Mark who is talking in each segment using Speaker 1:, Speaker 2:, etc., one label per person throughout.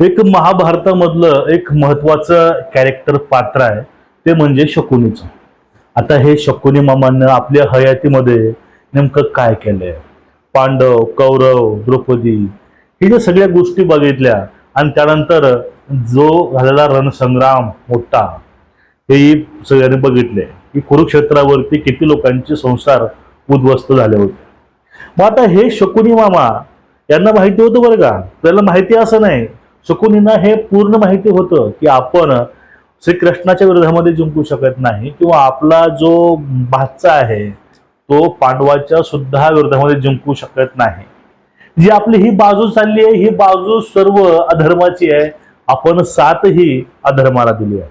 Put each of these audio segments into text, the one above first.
Speaker 1: एक महाभारतामधलं एक महत्वाचं कॅरेक्टर पात्र आहे ते म्हणजे शकुनीचं. आता हे शकुनी मामानं आपल्या हयातीमध्ये नेमकं काय केलंय? पांडव कौरव द्रौपदी हे ज्या सगळ्या गोष्टी बघितल्या आणि त्यानंतर जो झालेला रणसंग्राम मोठा हे सगळ्यांनी बघितले की कुरुक्षेत्रावरती किती लोकांचे संसार उद्ध्वस्त झाले होते. मग आता हे शकुनी मामा यांना माहिती होतं बरं का? त्याला माहिती असं नाही शकुनींना हे पूर्ण माहिती होतं की आपण श्रीकृष्णाच्या विरोधामध्ये जिंकू शकत नाही किंवा आपला जो भाचा आहे तो पांडवाच्या सुद्धा विरोधामध्ये जिंकू शकत नाही. जी आपली ही बाजू चालली आहे ही बाजू सर्व अधर्माची आहे. आपण साथही अधर्माला दिली आहे.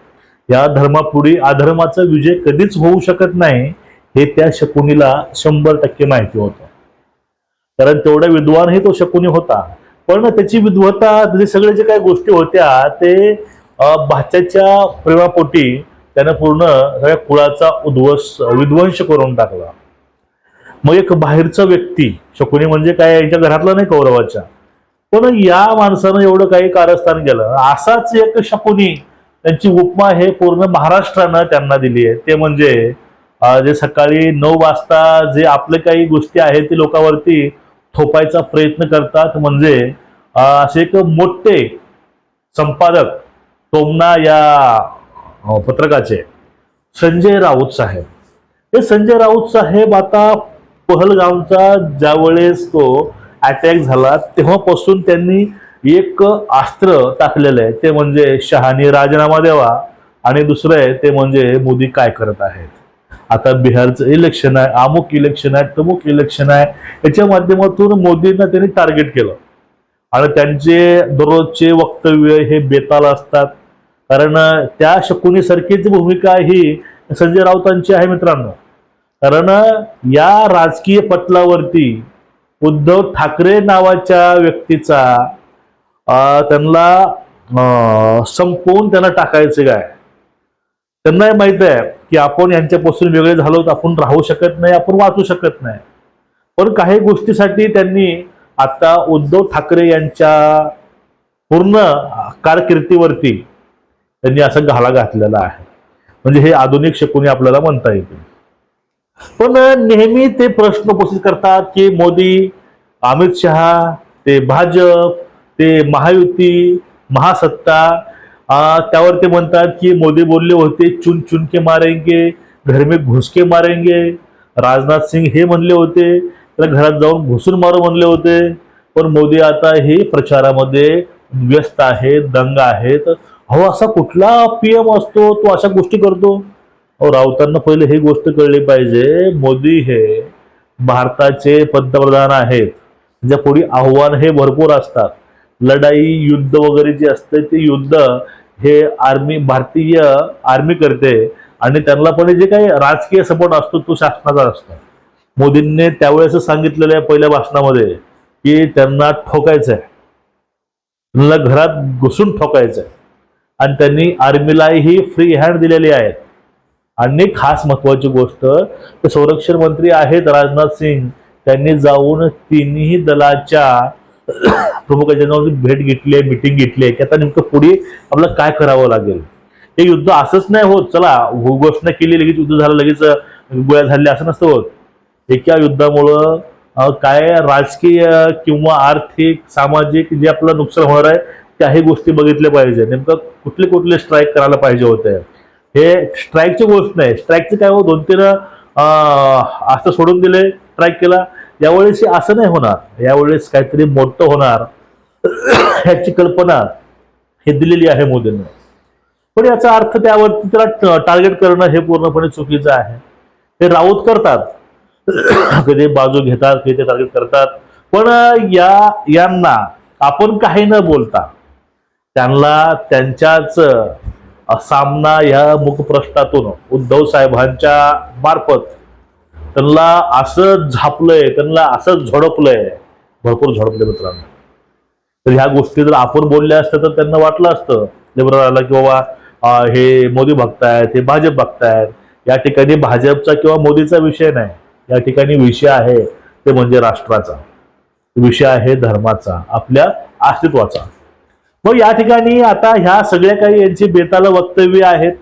Speaker 1: या धर्मापुढे अधर्माचा विजय कधीच होऊ शकत नाही हे त्या शकुनीला शंभर टक्के माहिती होतं. कारण तेवढा विद्वानही तो शकुनी होता. पण त्याची विद्वत्ता त्याचे सगळे जे काही गोष्टी होत्या ते भाच्याच्या प्रेमापोटी त्यानं पूर्ण सगळ्या कुळाचा उद्वस विध्वंस करून टाकला. मग एक बाहेरचा व्यक्ती शकुनी म्हणजे काय यांच्या घरातला नाही कौरवाच्या. पण या माणसानं एवढं काही कारस्थान केलं. असाच एक शकुनी त्यांची उपमा हे पूर्ण महाराष्ट्रानं त्यांना दिली आहे. ते म्हणजे जे सकाळी नऊ वाजता जे आपले काही गोष्टी आहेत ते लोकांवरती थोपायचा प्रयत्न करतात. म्हणजे असे एक मोठे संपादक टोमना या पत्रकाचे संजय राऊत साहेब. हे संजय राऊत साहेब आता पहलगावचा ज्यावेळेस तो अटॅक झाला तेव्हापासून त्यांनी एक अस्त्र टाकलेलं आहे. ते म्हणजे शहानी राजीनामा द्यावा आणि दुसरं आहे ते म्हणजे मोदी काय करत आहेत. आता बिहारचं इलेक्शन आहे अमुक इलेक्शन आहे तमुक इलेक्शन आहे. याच्या माध्यमातून मोदींना त्यांनी टार्गेट केलं. आणि त्यांचे दररोजचे वक्तव्य हे बेताल असतात. कारण त्या शकुनीसारखीच भूमिका ही संजय राऊतांची आहे मित्रांनो. कारण या राजकीय पटलावरती उद्धव ठाकरे नावाच्या व्यक्तीचा त्यांना संपवून त्यांना टाकायचं काय? त्यांना हे माहीत आहे. की आपण यांच्यापासून वेगळे झालो तर आपण राहू शकत नाही आपण वाचू शकत नाही. पण काही गोष्टीसाठी त्यांनी आता उद्धव ठाकरे यांच्या पूर्ण कारकिर्दीवरती त्यांनी असं घाला घातलेला आहे. म्हणजे हे आधुनिक शकुनी आपल्याला म्हणता येतील. पण नेहमी ते प्रश्न उपस्थित करतात की मोदी अमित शहा ते भाजप ते महायुती महासत्ता त्यावर ते म्हणतात की मोदी बोलले होते चुन चुन के मारेंगे घर में घुस के मारेंगे. राजनाथ सिंग हे म्हणले होते तर घरात जाऊन घुसून मारू म्हणले होते. पण मोदी आता हे प्रचारामध्ये व्यस्त आहेत दंग आहेत. अहो असा कुठला पीएम असतो तो अशा गोष्टी करतो? अहो राऊतांना पहिले ही गोष्ट कळली पाहिजे मोदी हे भारताचे पंतप्रधान आहेत. ज्या पुढे आव्हान हे भरपूर असतात. लढाई युद्ध वगैरे जे असते ते युद्ध हे आर्मी भारतीय आर्मी करते आणि त्यांना पण जे काही राजकीय सपोर्ट असतो तो शासनाचा असतो. मोदींनी त्यावेळेस सांगितलेलं आहे पहिल्या भाषणामध्ये की त्यांना ठोकायचं आहे त्यांना घरात घुसून ठोकायचं आहे आणि त्यांनी आर्मीलाही फ्री हँड दिलेली आहेत. आणि खास महत्वाची गोष्ट संरक्षण मंत्री आहेत राजनाथ सिंग. त्यांनी जाऊन तिन्ही दलाच्या प्रमुखांच्या जाऊन भेट घेतली आहे मिटिंग घेतली आहे की आता नेमकं पुढे आपल्याला काय करावं लागेल? हे युद्ध असंच नाही होत. चला हो घोषणा केली लगेच युद्ध झालं लगेच गोळ्या झाल्या असं नसतं होत. एका युद्धामुळं काय राजकीय किंवा आर्थिक सामाजिक जे आपलं नुकसान होणार आहे त्याही गोष्टी बघितल्या पाहिजे. नेमकं कुठले कुठले स्ट्राईक करायला पाहिजे होते. हे स्ट्राईकची गोष्ट नाही. स्ट्राईकचं काय हो दोन तीन असं सोडून दिले स्ट्राईक केला. यावेळेस हे असं नाही होणार. यावेळेस काहीतरी मोठं होणार. ह्याची कल्पना हे दिलेली आहे मोदींना. पण याचा अर्थ त्यावरती त्याला टार्गेट करणं हे पूर्णपणे चुकीचं आहे. हे राऊत करतात. कधी बाजू घेतात कधी ते टार्गेट करतात. पण या यांना आपण काही न बोलता त्यांना त्यांच्याच सामना ह्या मुखप्रश्नातून उद्धव साहेबांच्या मार्फत त्यांना असं झापलंय त्यांना असं झोडपलंय भरपूर झोडपले मित्रांनो. तर ह्या गोष्टी जर आपण बोलल्या असत्या तर त्यांना वाटलं असतं लिबरलला की बाबा हे मोदी बघतायत हे भाजप बघतायत. या ठिकाणी भाजपचा किंवा मोदीचा विषय नाही. या ठिकाणी विषय आहे ते म्हणजे राष्ट्राचा. विषय आहे धर्माचा आपल्या अस्तित्वाचा. मग या ठिकाणी आता ह्या सगळ्या काही यांची बेताल वक्तव्य आहेत.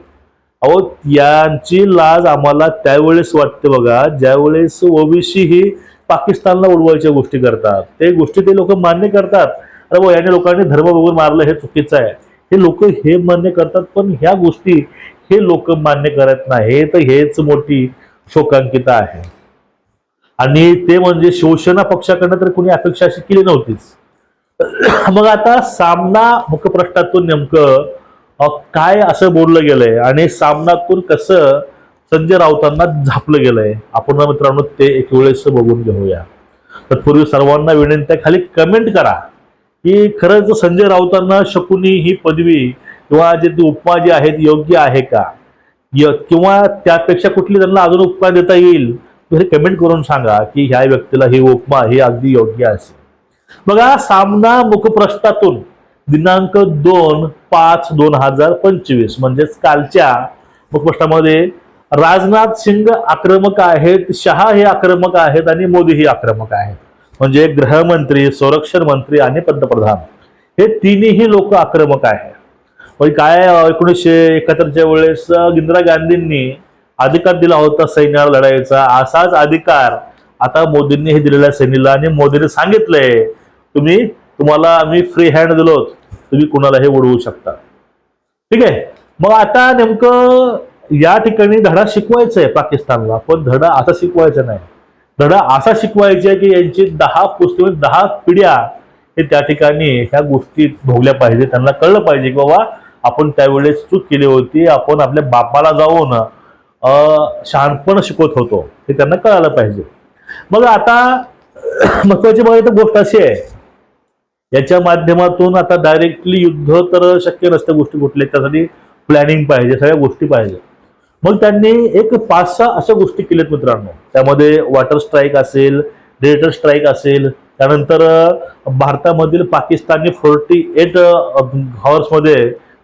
Speaker 1: अहो यांची लाज आम्हाला त्यावेळेस वाटते बघा ज्यावेळेस ओबीसी ही पाकिस्तानला उडवायच्या गोष्टी करतात. ते गोष्टी ते लोक मान्य करतात. अरे भाऊ याने लोकांनी धर्म बघून मारलं हे चुकीचं आहे. हे लोक हे मान्य करतात पण ह्या गोष्टी हे लोक मान्य करत नाही हे तर हेच मोठी शोकांकिता आहे. आणि ते म्हणजे शिवसेना पक्षाकडनं तर कुणी अपेक्षा अशी केली नव्हतीच. मग आता सामना मुखप्रश्नातून नेमकं काय असं बोललं गेलंय? आणि सामनातून कसं संजय राऊतांना झापलं गेलंय? आपण मित्रांनो ते एक वेळेस बघून घेऊया. तत्पूर्वी सर्वांना विनंती खाली कमेंट करा. की खरंच संजय राऊतांना शकुनी ही पदवी किंवा जे ती उपमा जी आहेत योग्य आहे का? य- किंवा त्यापेक्षा कुठली त्यांना अजून उपमा देता येईल? हे कमेंट करून सांगा की ह्या व्यक्तीला ही उपमा ही अगदी योग्य असेल. बघा सामना मुखप्रश्नातून दिनांक दोन पाच दोन हजार पंचवीस म्हणजेच कालच्या मुखपृष्ठामध्ये राजनाथ सिंग आक्रमक आहेत शहा हे आक्रमक आहेत आणि मोदी हे आक्रमक आहेत. म्हणजे गृहमंत्री संरक्षण मंत्री आणि पंतप्रधान. हे तिन्ही लोक आक्रमक आहेत. पण काय एकोणीसशे एकाहत्तरच्या वेळेस इंदिरा गांधींनी अधिकार दिला होता सैन्याला लढायचा. असाच अधिकार आता मोदींनी हे दिलेला सैन्याला. आणि मोदींनी सांगितलंय तुम्ही तुम्हाला आम्ही फ्री हँड दिलोत. तुम्ही कुणालाही उडवू शकता. ठीक आहे? मग आता नेमकं या ठिकाणी धडा शिकवायचा आहे पाकिस्तानला पण धडा असा शिकवायचा नाही. धडा असा शिकवायचा आहे की यांची दहा पुस्तक म्हणजे दहा पिढ्या हे त्या ठिकाणी ह्या गोष्टी भोगल्या पाहिजे त्यांना कळलं पाहिजे की बाबा आपण त्यावेळेस चूक केली होती आपण आपल्या बापाला जाऊन शहाणपण शिकवत होतो. हे त्यांना कळायला पाहिजे. मग आता महत्वाची बघायची गोष्ट अशी आहे याच्या माध्यमातून आता डायरेक्टली युद्ध तर शक्य नसतं गोष्टी कुठल्या त्यासाठी प्लॅनिंग पाहिजे सगळ्या गोष्टी पाहिजे. मग त्यांनी एक पाच सहा अशा गोष्टी केल्यात मित्रांनो. त्यामध्ये वॉटर स्ट्राईक असेल डेटर स्ट्राईक असेल त्यानंतर भारतामधील पाकिस्तानने फोर्टी एट हॉर्समध्ये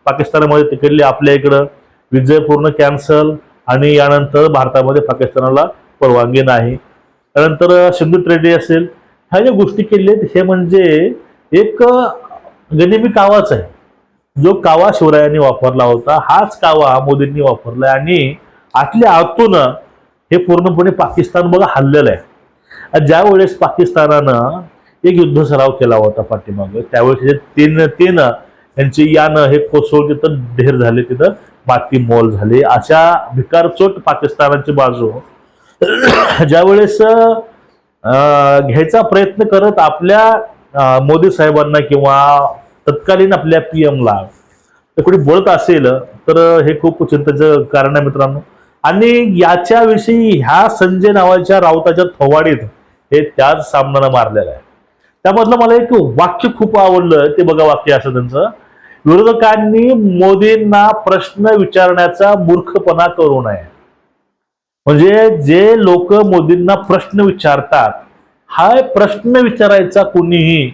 Speaker 1: पाकिस्तानामध्ये तिकडले आपल्या इकडं विजय पूर्ण कॅन्सल आणि यानंतर भारतामध्ये पाकिस्तानाला परवानगी नाही. त्यानंतर अं, सिंधू ट्रेडी असेल ह्या ज्या गोष्टी केल्या आहेत हे म्हणजे एक गनिमी कावाच आहे. जो कावा शिवरायांनी वापरला होता हाच कावा मोदींनी वापरलाय आणि आतल्या आतून हे पूर्णपणे पाकिस्तान बघा हल्लेलं आहे. आणि ज्या वेळेस पाकिस्तानानं एक युद्ध सराव केला होता पाठीमागे त्यावेळेस हे तीन तीन यांचे यानं हे कोसळ तिथं ढेर झाले तिथं माती मोल झाले. अशा भिकारचोट पाकिस्तानाची बाजू. ज्यावेळेस घ्यायचा प्रयत्न करत आपल्या मोदी साहेबांना किंवा तत्कालीन आपल्या पीएमला तर कोणी बोलत असेल तर हे खूप चिंतेचं कारण आहे मित्रांनो. आणि याच्याविषयी ह्या संजय नावाच्या राऊताच्या थवाडीत हे त्याच सामन्यानं मारलेलं आहे. त्यामधलं मला एक वाक्य खूप आवडलं ते बघा वाक्य असं त्यांचं. विरोधकांनी मोदींना प्रश्न विचारण्याचा मूर्खपणा करू नये. म्हणजे जे लोक मोदींना प्रश्न विचारतात हा प्रश्न विचारायचा कोणीही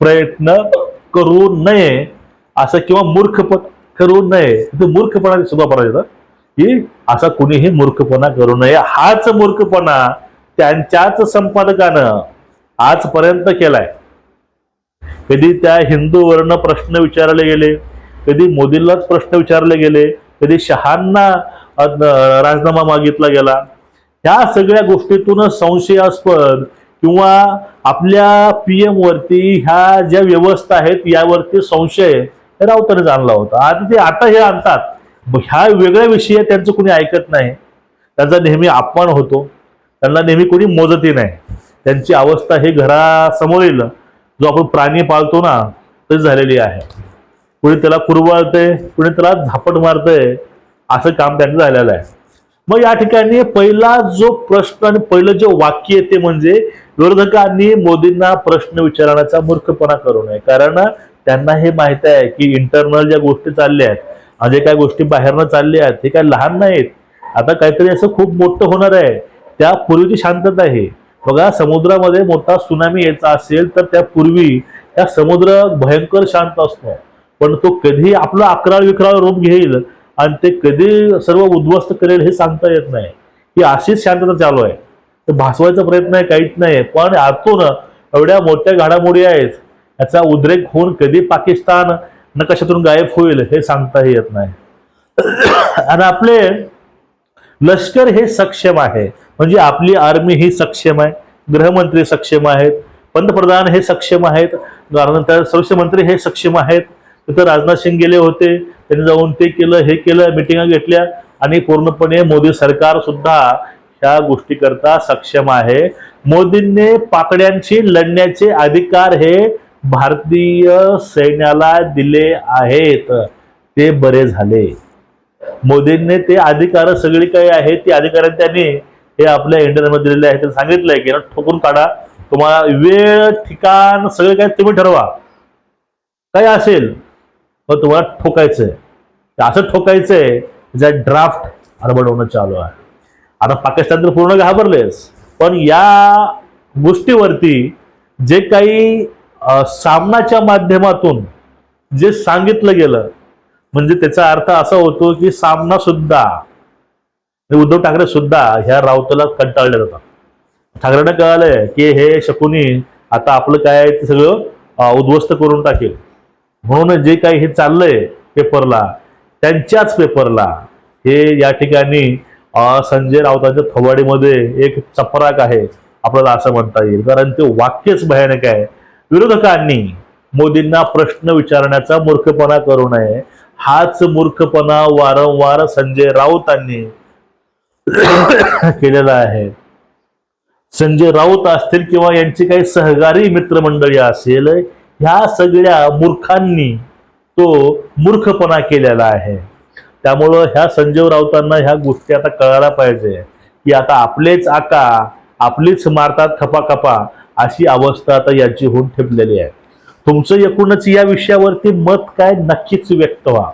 Speaker 1: प्रयत्न करू नये. असं किंवा मूर्खपण करू नये. मूर्खपणाची मूर्खपणा सुद्धा करायचं की असा कुणीही मूर्खपणा करू नये. हाच मूर्खपणा त्यांच्याच संपादकानं आजपर्यंत केलाय. कधी त्या हिंदूवरनं प्रश्न विचारले गेले कधी मोदींनाच प्रश्न विचारले गेले कधी शहांना राजीनामा मागितला गेला ह्या सगळ्या गोष्टीतूनच संशयास्पद किंवा आपल्या पी वरती ह्या ज्या व्यवस्था आहेत यावरती संशय राऊतांनीच आणला होता. आता ते आता हे आणतात. ह्या वेगळ्या विषय त्यांचं कोणी ऐकत नाही. त्यांचा नेहमी अपमान होतो. त्यांना नेहमी कोणी मोजतही नाही. त्यांची अवस्था हे घरासमोरील जो आपण प्राणी पाळतो ना ते झालेली आहे. कुणी त्याला कुरवाळतंय कुणी त्याला झापट मारतंय असं काम त्यांचं झालेलं आहे. मग या ठिकाणी पहिला जो प्रश्न आणि पहिलं जे वाक्य आहे ते म्हणजे विरोधकांनी मोदींना प्रश्न विचारण्याचा मूर्खपणा करू नये. कारण त्यांना हे माहीत आहे की इंटरनल ज्या गोष्टी चालल्या आहेत म्हणजे जे गोष्टी बाहेरनं चालल्या आहेत हे काय लहान नाहीत. आता काहीतरी असं खूप मोठं होणार आहे. त्या पूर्वीची शांतता आहे बघा समुद्रामध्ये मोठा सुनामी यायचा असेल तर त्यापूर्वी त्या समुद्र भयंकर शांत असतो. पण तो कधी आपला अकराळ विकराळ रूप घेईल आणि ते कधी सर्व उद्ध्वस्त करेल हे सांगता येत नाही. ही अशीच शांतता चालू आहे. ते भासवायचा प्रयत्न आहे काहीच नाही पण आतून एवढ्या मोठ्या घडामोडी आहेत याचा उद्रेक होऊन कधी पाकिस्तान नकाशातून गायब होईल हे सांगताही येत नाही. आणि आपले लष्कर हे सक्षम आहे. म्हणजे आपली आर्मी ही सक्षम आहे गृहमंत्री सक्षम आहेत पंतप्रधान हे सक्षम आहेत त्यानंतर संरक्षण मंत्री हे सक्षम आहेत. तिथं राजनाथ सिंग गेले होते. त्यांनी जाऊन ते केलं हे केलं मिटिंगा घेतल्या आणि पूर्णपणे मोदी सरकार सुद्धा ह्या गोष्टीकरता सक्षम आहे. मोदींनी पाकड्यांशी लढण्याचे अधिकार हे भारतीय सैन्याला दिले आहेत. ते बरे झाले. मोदींनी ते अधिकार सगळी काही आहेत ती अधिकार त्यांनी हे आपल्या इंडियामध्ये दिलेले आहे त्यांनी सांगितलंय की ठोकून काढा. तुम्हाला वेळ ठिकाण सगळं काय तुम्ही ठरवा. काय असेल पण तुम्हाला ठोकायचंय. आहे असं ठोकायचंय ज्या ड्राफ्ट हरबडवणं चालू आहे. आता पाकिस्तान तर पूर्ण घाबरलेस पण या गोष्टीवरती जे काही सामनाच्या माध्यमातून जे सांगितलं गेलं म्हणजे त्याचा अर्थ असा होतो की सामना सुद्धा म्हणजे उद्धव ठाकरे सुद्धा ह्या राऊतला कंटाळले जातात ठाकरेनं कळालंय की हे शकुनी आता आपलं काय आहे ते सगळं उद्ध्वस्त करून टाकेल. म्हणून जे काही हे चाललंय पेपरला त्यांच्याच पेपरला हे या ठिकाणी संजय राऊतांच्या थवाडीमध्ये एक चपराक आहे आपल्याला असं म्हणता येईल. कारण ते वाक्यच भयानक आहे. विरोधकांनी मोदींना प्रश्न विचारण्याचा मूर्खपणा करू नये. हाच मूर्खपणा वारंवार संजय राऊतांनी केलेला आहे. संजय राऊत असतील किंवा यांची काही सहकारी मित्रमंडळी असेल ह्या सगळ्या मूर्खांनी तो मूर्खपणा केलेला आहे. त्यामुळं ह्या संजय राऊतांना ह्या गोष्टी आता कळायला पाहिजे. की आता आपलेच आका आपलीच मारतात खपा खपा अशी अवस्था आता याची होऊन ठेपलेली आहे. तुमचं एकूणच या विषयावरती मत काय? नक्कीच व्यक्त व्हा.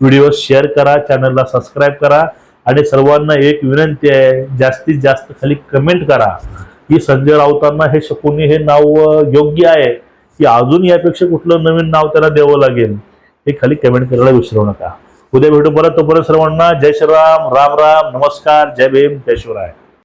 Speaker 1: व्हिडिओ शेअर करा चॅनलला सबस्क्राईब करा आणि सर्वांना एक विनंती आहे जास्तीत जास्त खाली कमेंट करा की संजय राऊतांना हे शकुनी हे नाव योग्य आहे. की अजून यापेक्षा कुठलं नवीन नाव त्याला द्यावं लागेल हे खाली कमेंट करायला विसरू नका. उद्या भेटू परत तोपर्यंत सर्वांना जय श्रीराम राम राम नमस्कार जय भीम जय शिवराय.